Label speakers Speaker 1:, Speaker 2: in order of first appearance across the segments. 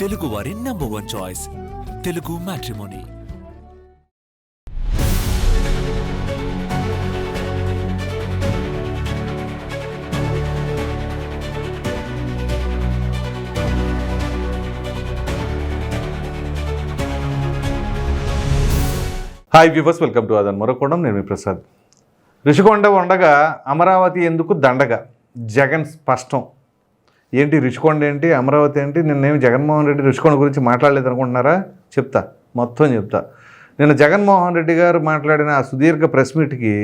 Speaker 1: తెలుగు వారి number one choice Telugu matrimony
Speaker 2: hi viewers welcome to అదన్ మరొకొండం నేను మీ ప్రసాద్. రిషికొండ ఉండగా అమరావతి ఎందుకు దండగ? జగన్ స్పష్టం. ఏంటి రుచికొండ ఏంటి అమరావతి ఏంటి నిన్నేమి జగన్మోహన్ రెడ్డి రుచికొండ గురించి మాట్లాడలేదు అనుకుంటున్నారా చెప్తా మొత్తం చెప్తా. నిన్న జగన్మోహన్ రెడ్డి గారు మాట్లాడిన ఆ సుదీర్ఘ ప్రెస్ మీట్కి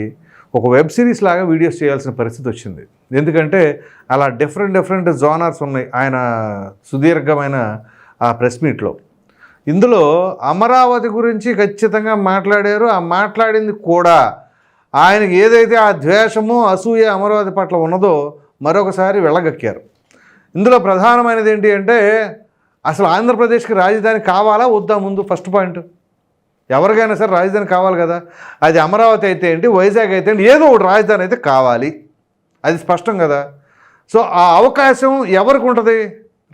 Speaker 2: ఒక వెబ్ సిరీస్ లాగా వీడియోస్ చేయాల్సిన పరిస్థితి వచ్చింది. ఎందుకంటే అలా డిఫరెంట్ డిఫరెంట్ జోనర్స్ ఉన్నాయి ఆయన సుదీర్ఘమైన ఆ ప్రెస్ మీట్లో. ఇందులో అమరావతి గురించి ఖచ్చితంగా మాట్లాడారు ఆ మాట్లాడింది కూడా. ఆయనకి ఏదైతే ఆ ద్వేషము అసూయ అమరావతి పట్ల ఉన్నదో మరొకసారి వెళ్ళగక్కారు. ఇందులో ప్రధానమైనది ఏంటి అంటే అసలు ఆంధ్రప్రదేశ్కి రాజధాని కావాలా వద్దా ముందు ఫస్ట్ పాయింట్? ఎవరికైనా సరే రాజధాని కావాలి కదా. అది అమరావతి అయితే ఏంటి వైజాగ్ అయితే ఏంటి ఏదో ఒకటి రాజధాని అయితే కావాలి. అది స్పష్టం కదా. సో ఆ అవకాశం ఎవరికి ఉంటుంది?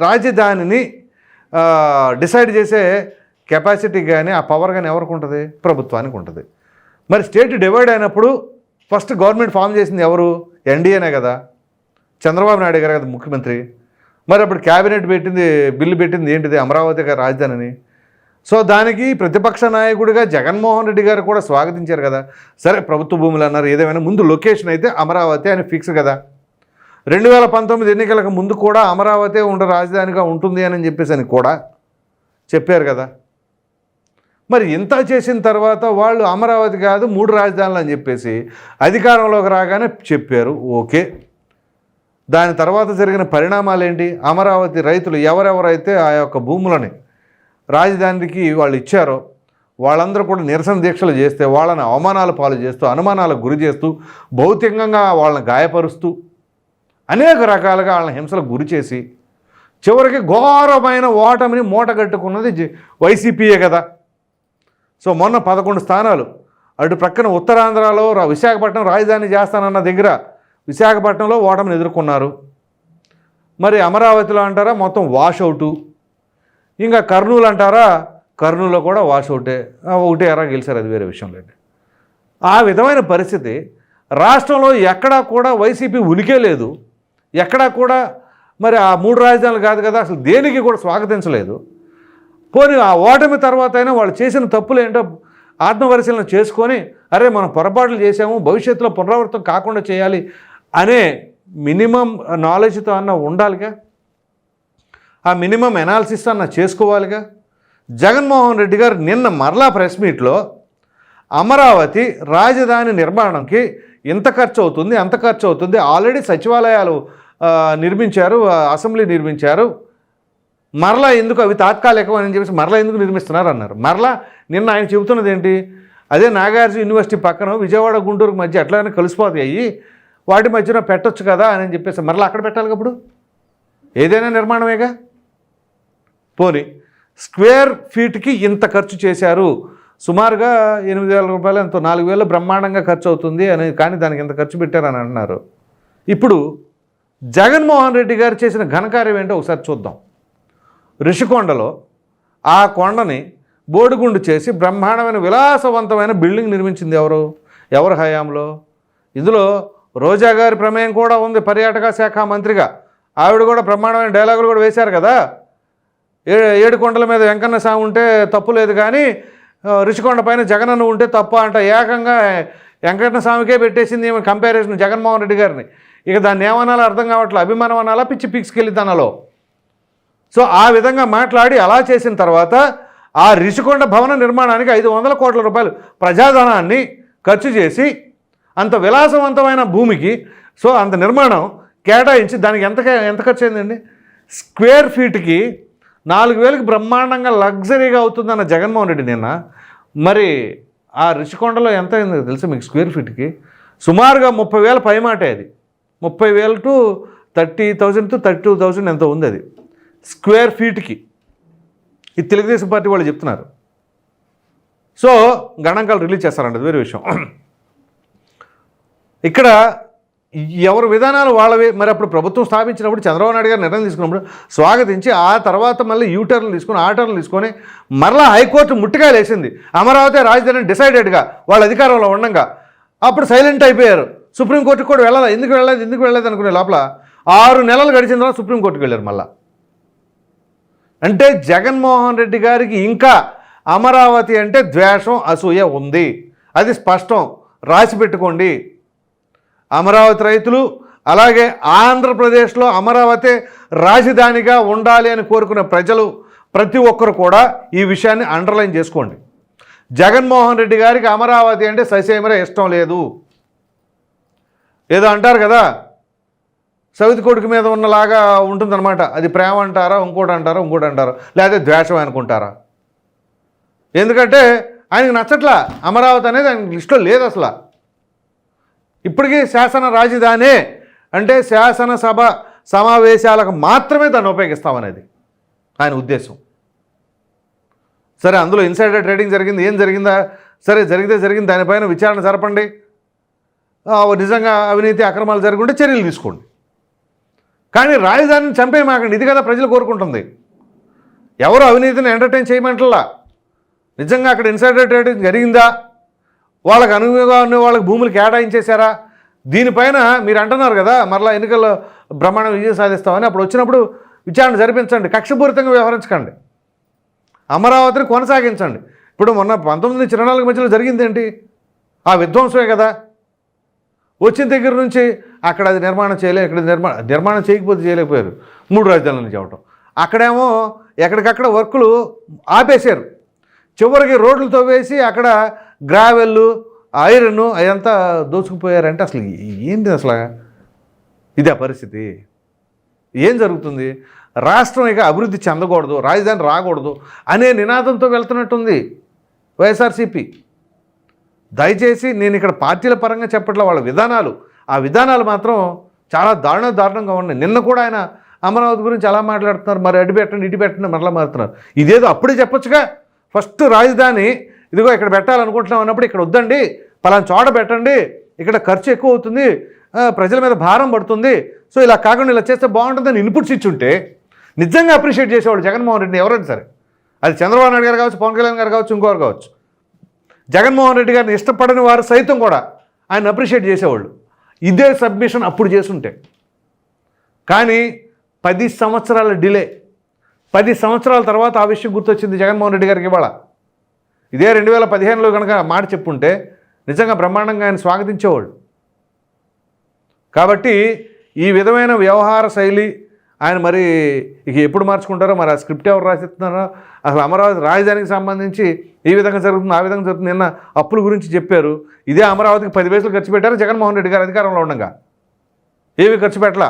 Speaker 2: రాజధానిని డిసైడ్ చేసే కెపాసిటీ కానీ ఆ పవర్ కానీ ఎవరికి ఉంటుంది? ప్రభుత్వానికి ఉంటుంది. మరి స్టేట్ డివైడ్ అయినప్పుడు ఫస్ట్ గవర్నమెంట్ ఫామ్ చేసింది ఎవరు? ఎన్డీఏనే కదా. చంద్రబాబు నాయుడు గారు కదా ముఖ్యమంత్రి. మరి అప్పుడు క్యాబినెట్ పెట్టింది బిల్లు పెట్టింది ఏంటిది? అమరావతి రాజధానిని. సో దానికి ప్రతిపక్ష నాయకుడిగా జగన్మోహన్ రెడ్డి గారు కూడా స్వాగతించారు కదా. సరే ప్రభుత్వ భూములు అన్నారు ఏదేమైనా ముందు లొకేషన్ అయితే అమరావతి అని ఫిక్స్ కదా. రెండు వేల పంతొమ్మిది ఎన్నికలకు ముందు కూడా అమరావతి ఉండ రాజధానిగా ఉంటుంది అని చెప్పేసి అని కూడా చెప్పారు కదా. మరి ఇంత చేసిన తర్వాత వాళ్ళు అమరావతి కాదు మూడు రాజధానులు అని చెప్పేసి అధికారంలోకి రాగానే చెప్పారు ఓకే. దాని తర్వాత జరిగిన పరిణామాలు ఏంటి అమరావతి రైతులు ఎవరెవరైతే ఆ యొక్క భూములని రాజధానికి వాళ్ళు ఇచ్చారో వాళ్ళందరూ కూడా నిరసన దీక్షలు చేస్తే వాళ్ళని అవమానాల పాలు చేస్తూ అనుమానాలకు గురి చేస్తూ భౌతికంగా వాళ్ళని గాయపరుస్తూ అనేక రకాలుగా వాళ్ళని హింసలకు గురి చేసి చివరికి ఘోరమైన ఓటమిని మూటగట్టుకున్నది వైసీపీయే కదా. సో మొన్న పదకొండు స్థానాలు. అటు ప్రక్కన ఉత్తరాంధ్రలో రా- విశాఖపట్నం రాజధాని చేస్తానన్న దగ్గర విశాఖపట్నంలో ఓటమిని ఎదుర్కొన్నారు. మరి అమరావతిలో అంటారా మొత్తం వాష్ అవుటు ఇంకా కర్నూలు అంటారా కర్నూలులో కూడా వాష్ అవుటే ఒకటే ఎరా గెలిచారు అది వేరే విషయం లేదు ఆ విధమైన పరిస్థితి రాష్ట్రంలో ఎక్కడా కూడా వైసీపీ ఉనికే లేదు. ఎక్కడా కూడా మరి ఆ మూడు రాజధానులు కాదు కదా అసలు దేనికి కూడా స్వాగతించలేదు. పోనీ ఆ ఓటమి తర్వాత అయినా వాళ్ళు చేసిన తప్పులు ఏంటో ఆత్మపరిశీలన చేసుకొని అరే మనం పొరపాట్లు చేసాము భవిష్యత్తులో పునరావృతం కాకుండా చేయాలి అనే మినిమం నాలెడ్జ్తో అన్న ఉండాలిగా? ఆ మినిమం ఎనాలిసిస్ అన్న చేసుకోవాలిగా? జగన్మోహన్ రెడ్డి గారు నిన్న మరలా ప్రెస్ మీట్లో అమరావతి రాజధాని నిర్మాణంకి ఇంత ఖర్చు అవుతుంది అంత ఖర్చు అవుతుంది ఆల్రెడీ సచివాలయాలు నిర్మించారు అసెంబ్లీ నిర్మించారు. మరలా ఎందుకు అవి తాత్కాలికం అని చెప్పేసి మరలా ఎందుకు నిర్మిస్తున్నారు అన్నారు. మరలా నిన్న ఆయన చెబుతున్నది ఏంటి? అదే నాగార్జున యూనివర్సిటీ పక్కన విజయవాడ గుంటూరు మధ్య ఎట్లయినా కలిసిపోతాయి. వాటి మధ్యన పెట్టొచ్చు కదా అని చెప్పేసి మరలా అక్కడ పెట్టాలి అప్పుడు? ఏదైనా నిర్మాణమేగా? పోనీ స్క్వేర్ ఫీట్కి ఇంత ఖర్చు చేశారు. సుమారుగా ఎనిమిది వేల రూపాయలు ఎంతో నాలుగు వేలు బ్రహ్మాండంగా ఖర్చు అవుతుంది అని కానీ దానికి ఇంత ఖర్చు పెట్టారని అంటున్నారు. ఇప్పుడు జగన్మోహన్ రెడ్డి గారు చేసిన ఘనకార్యం ఏంటో ఒకసారి చూద్దాం. ఋషికొండలో ఆ కొండని బోడిగుండు చేసి బ్రహ్మాండమైన విలాసవంతమైన బిల్డింగ్ నిర్మించింది ఎవరు? ఎవరు హయాంలో? ఇందులో రోజా గారి ప్రమేయం కూడా ఉంది పర్యాటక శాఖ మంత్రిగా. ఆవిడ కూడా బ్రహ్మాండమైన డైలాగులు కూడా వేశారు కదా. ఏ ఏడు కొండల మీద వెంకన్న స్వామి ఉంటే తప్పు లేదు కానీ ఆ, పైన జగనన్న ఉంటే తప్ప అంట. ఏకంగా వెంకన్న స్వామికే పెట్టేసింది ఏమి కంపారిజన్ జగన్మోహన్ రెడ్డి గారిని. ఇక దాన్ని ఏమనాలో అర్థం కావట్లే అభిమానం అనాలా పిచ్చి పిక్స్కెళ్ళి తనలో సో ఆ విధంగా మాట్లాడి అలా చేసిన తర్వాత ఆ రిషికొండ భవన నిర్మాణానికి ఐదు వందల కోట్ల రూపాయలు ప్రజాధనాన్ని ఖర్చు చేసి అంత విలాసవంతమైన భూమికి సో అంత నిర్మాణం కేటాయించి దానికి ఎంత ఎంత ఖర్చు అయిందండి స్క్వేర్ ఫీట్కి నాలుగు వేలకు బ్రహ్మాండంగా లగ్జరీగా అవుతుందన్న జగన్మోహన్ రెడ్డి నిన్న. మరి ఆ రిషికొండలో ఎంత అయిందో తెలుసా మీకు స్క్వేర్ ఫీట్కి? సుమారుగా ముప్పై వేల పైమాటే అది. ముప్పై వేల to thirty thousand to thirty two thousand ఎంతో ఉంది అది. స్క్వేర్ ఫీట్కి. ఇది తెలుగుదేశం పార్టీ వాళ్ళు చెప్తున్నారు. సో గణాంకాలు రిలీజ్ చేస్తారంట వేరే విషయం. ఇక్కడ ఎవరి విధానాలు వాళ్ళవే? మరి అప్పుడు ప్రభుత్వం స్థాపించినప్పుడు చంద్రబాబు నాయుడు గారు నిర్ణయం తీసుకున్నప్పుడు స్వాగతించి ఆ తర్వాత మళ్ళీ యూటర్న్లు తీసుకొని ఆ టర్న్లు తీసుకొని మరలా హైకోర్టు ముట్టుగా లేచింది. అమరావతి రాజధాని డిసైడెడ్గా వాళ్ళ అధికారంలో ఉండగా. అప్పుడు సైలెంట్ అయిపోయారు. సుప్రీంకోర్టుకు కూడా వెళ్ళాలి. ఎందుకు వెళ్ళలేదు? ఎందుకు వెళ్ళలేదు అనుకునే లోపల ఆరు నెలలు గడిచిన తర్వాత సుప్రీంకోర్టుకు వెళ్ళారు మళ్ళా. అంటే జగన్మోహన్ రెడ్డి గారికి ఇంకా అమరావతి అంటే ద్వేషం అసూయ ఉంది. అది స్పష్టం. రాసి పెట్టుకోండి. అమరావతి రైతులు అలాగే ఆంధ్రప్రదేశ్లో అమరావతి రాజధానిగా ఉండాలి అని కోరుకునే ప్రజలు ప్రతి ఒక్కరు కూడా ఈ విషయాన్ని అండర్లైన్ చేసుకోండి. జగన్మోహన్ రెడ్డి గారికి అమరావతి అంటే ససేమర ఇష్టం లేదు. ఏదో అంటారు కదా సవితి కొడుకు మీద ఉన్నలాగా ఉంటుందన్నమాట. అది ప్రేమ అంటారా ఇంకోటి అంటారా ఇంకోటి అంటారా లేదా ద్వేషం అనుకుంటారా? ఎందుకంటే ఆయనకు నచ్చట్లా అమరావతి అనేది ఆయన లిస్టులో లేదు అసలు. ఇప్పటికీ శాసన రాజధానే అంటే శాసనసభ సమావేశాలకు మాత్రమే దాన్ని ఉపయోగిస్తామనేది ఆయన ఉద్దేశం. సరే అందులో ఇన్సైడర్ ట్రేడింగ్ జరిగింది. ఏం జరిగిందా? సరే జరిగితే జరిగింది. దానిపైన విచారణ జరపండి. నిజంగా అవినీతి అక్రమాలు జరుగుంటే చర్యలు తీసుకోండి. కానీ రాజధానిని చంపేయమాకండి. ఇది కదా ప్రజలు కోరుకుంటుంది. ఎవరు అవినీతిని ఎంటర్టైన్ చేయమంటలా? నిజంగా అక్కడ ఇన్సైడర్ ట్రేడింగ్ జరిగిందా? వాళ్ళకి అనుగుణంగా ఉన్న వాళ్ళకి భూములు కేటాయించేశారా? దీనిపైన మీరు అంటున్నారు కదా మరలా ఎన్నికల్లో బ్రహ్మాండం విజయం సాధిస్తామని. అప్పుడు వచ్చినప్పుడు విచారణ జరిపించండి కక్షపూరితంగా వ్యవహరించకండి. అమరావతిని కొనసాగించండి. ఇప్పుడు మొన్న పంతొమ్మిది నుంచి ఇరవై నాలుగు మధ్యలో జరిగింది ఏంటి? ఆ విధ్వంసమే కదా. వచ్చిన దగ్గర నుంచి అక్కడ అది నిర్మాణం చేయలే ఇక్కడ నిర్మాణం నిర్మాణం చేయకపోతే చేయలేకపోయారు. మూడు రాజధానుల నుంచి అవటం అక్కడేమో ఎక్కడికక్కడ వర్కులు ఆపేశారు. చివరికి రోడ్లు తవ్వేసి అక్కడ గ్రావెల్ ఐరన్ అదంతా దోచుకుపోయారంటే అసలు ఏంటి అసలు? ఇదే పరిస్థితి. ఏం జరుగుతుంది? రాష్ట్రం ఇక అభివృద్ధి చెందకూడదు రాజధాని రాకూడదు అనే నినాదంతో వెళ్తున్నట్టుంది వైఎస్ఆర్సీపీ. దయచేసి నేను ఇక్కడ పార్టీల పరంగా చెప్పట్లే వాళ్ళ విధానాలు. ఆ విధానాలు మాత్రం చాలా దారుణ దారుణంగా ఉన్నాయి. నిన్న కూడా ఆయన అమరావతి గురించి ఎలా మాట్లాడుతున్నారు. మరి అడ్డు పెట్టండి ఇటు పెట్టండి మరలా మారుతున్నారు. ఇదేదో అప్పుడే చెప్పొచ్చుగా? ఫస్ట్ రాజధాని ఇదిగో ఇక్కడ పెట్టాలనుకుంటున్నాం అన్నప్పుడు ఇక్కడ వద్దండి పలానా చోట పెట్టండి ఇక్కడ ఖర్చు ఎక్కువ అవుతుంది ప్రజల మీద భారం పడుతుంది. సో ఇలా కాకుండా ఇలా చేస్తే బాగుంటుందని ఇన్పుట్స్ ఇచ్చుంటే నిజంగా అప్రిషియేట్ చేసేవాడు జగన్మోహన్ రెడ్డిని ఎవరైనా సరే. అది చంద్రబాబు నాయుడు గారు కావచ్చు పవన్ కళ్యాణ్ గారు కావచ్చు ఇంకోరు కావచ్చు. జగన్మోహన్ రెడ్డి గారిని ఇష్టపడని వారు సైతం కూడా ఆయన అప్రిషియేట్ చేసేవాళ్ళు. ఇదే సబ్మిషన్ అప్పుడు చేసుంటే. కానీ పది సంవత్సరాల డిలే పది సంవత్సరాల తర్వాత ఆ విషయం గుర్తొచ్చింది జగన్మోహన్ రెడ్డి గారికి ఇవాళ. ఇదే రెండు వేల పదిహేనులో కనుక మాట చెప్పుంటే నిజంగా బ్రహ్మాండంగా ఆయన స్వాగతించేవాళ్ళు కాబట్టి ఈ విధమైన వ్యవహార శైలి ఆయన మరి ఇక ఎప్పుడు మార్చుకుంటారో మరి ఆ స్క్రిప్ట్ ఎవరు రాసిస్తున్నారో అసలు అమరావతి రాజధానికి సంబంధించి ఈ విధంగా జరుగుతుంది ఆ విధంగా జరుగుతుంది నిన్న అప్పుల గురించి చెప్పారు. ఇదే అమరావతికి పది పైసలు ఖర్చు పెట్టారు జగన్మోహన్ రెడ్డి గారు అధికారంలో ఉండగా. ఏవి ఖర్చు పెట్టలా?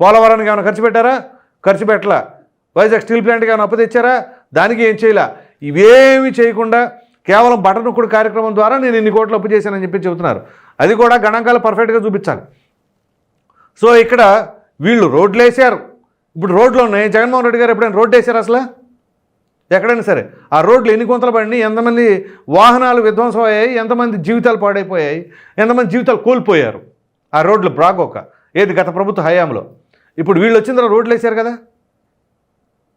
Speaker 2: పోలవరానికి ఏమైనా ఖర్చు పెట్టారా? ఖర్చు పెట్టలా. వైజాగ్ స్టీల్ ప్లాంట్కి ఏమైనా అప్పు తెచ్చారా? దానికి ఏం చేయలే? ఇవేమి చేయకుండా కేవలం బటన్ బటనొక్కుడు కార్యక్రమం ద్వారా నేను ఇన్ని కోట్లు అప్పు చేశానని చెప్పి చెబుతున్నారు. అది కూడా గణాంకాలు పర్ఫెక్ట్గా చూపించాలి. సో ఇక్కడ వీళ్ళు రోడ్లు వేసారు ఇప్పుడు రోడ్లు ఉన్నాయి. జగన్మోహన్ రెడ్డి గారు ఎప్పుడైనా రోడ్డు వేశారు అసలు? ఎక్కడైనా సరే. ఆ రోడ్లు ఎన్ని కొంతలు పడినాయి? ఎంతమంది వాహనాలు విధ్వంసం అయ్యాయి? ఎంతమంది జీవితాలు పాడైపోయాయి? ఎంతమంది జీవితాలు కోల్పోయారు? ఆ రోడ్లు బ్రాగోక. ఏది గత ప్రభుత్వ హయాంలో? ఇప్పుడు వీళ్ళు వచ్చిన తర్వాత రోడ్లు వేశారు కదా?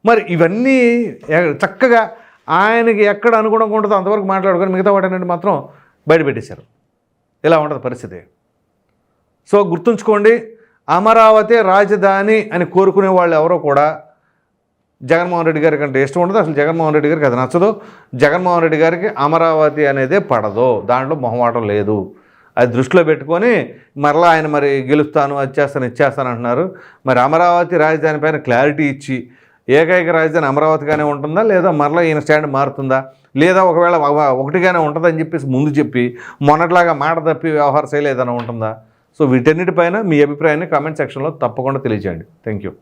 Speaker 2: మరి ఇవన్నీ చక్కగా ఆయనకి ఎక్కడ అనుగుణంగా ఉంటుందో అంతవరకు మాట్లాడుకొని మిగతా వాటి మాత్రం బయటపెట్టేశారు. ఇలా ఉంటుంది పరిస్థితి. సో గుర్తుంచుకోండి అమరావతి రాజధాని అని కోరుకునే వాళ్ళు ఎవరో కూడా జగన్మోహన్ రెడ్డి గారికి అంటే ఇష్టం ఉండదు. అసలు జగన్మోహన్ రెడ్డి గారికి అది నచ్చదు. జగన్మోహన్ రెడ్డి గారికి అమరావతి అనేదే పడదు. దాంట్లో మొహమాటం లేదు. అది దృష్టిలో పెట్టుకొని మరలా ఆయన మరి గెలుస్తాను అది చేస్తాను ఇచ్చేస్తాను అంటున్నారు. మరి అమరావతి రాజధాని పైన క్లారిటీ ఇచ్చి ఏకైక రాజధాని అమరావతిగానే ఉంటుందా లేదా మరలా ఈయన స్టాండ్ మారుతుందా? లేదా ఒకవేళ ఒకటిగానే ఉంటుందని చెప్పేసి ముందు చెప్పి మొన్నట్లాగా మాట తప్పి వ్యవహార శైలి ఏదైనా ఉంటుందా? సో వీటన్నిటిపైన మీ అభిప్రాయాన్ని కామెంట్ సెక్షన్లో తప్పకుండా తెలియజేయండి. Thank you.